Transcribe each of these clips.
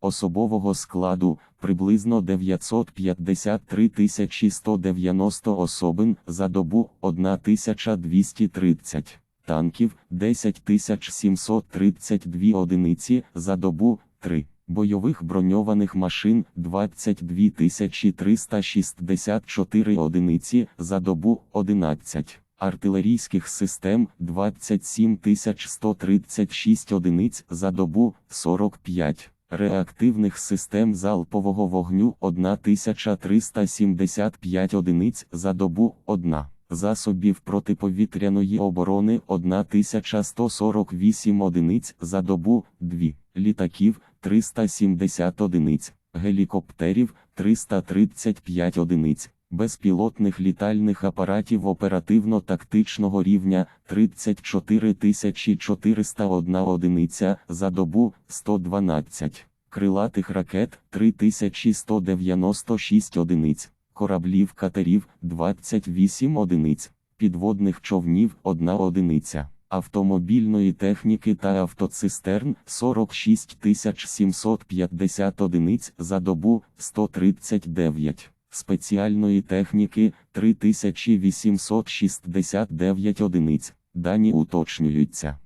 особового складу приблизно 953 190 особин за добу 1230 танків 10 732 одиниці за добу 3. Бойових броньованих машин 22 364 одиниці за добу 11. Артилерійських систем 27 136 одиниць за добу 45. Реактивних систем залпового вогню 1375 одиниць за добу 1. Засобів протиповітряної оборони 1148 одиниць за добу 2. Літаків 370 одиниць, гелікоптерів 335 одиниць, безпілотних літальних апаратів оперативно-тактичного рівня 34 401 одиниця за добу 112, крилатих ракет 3196 одиниць, кораблів катерів 28 одиниць, підводних човнів 1 одиниця. Автомобільної техніки та автоцистерн 46 750 одиниць за добу 139, спеціальної техніки 3869 одиниць. Дані уточнюються.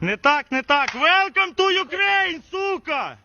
Не так, не так. Welcome to Ukraine, сука!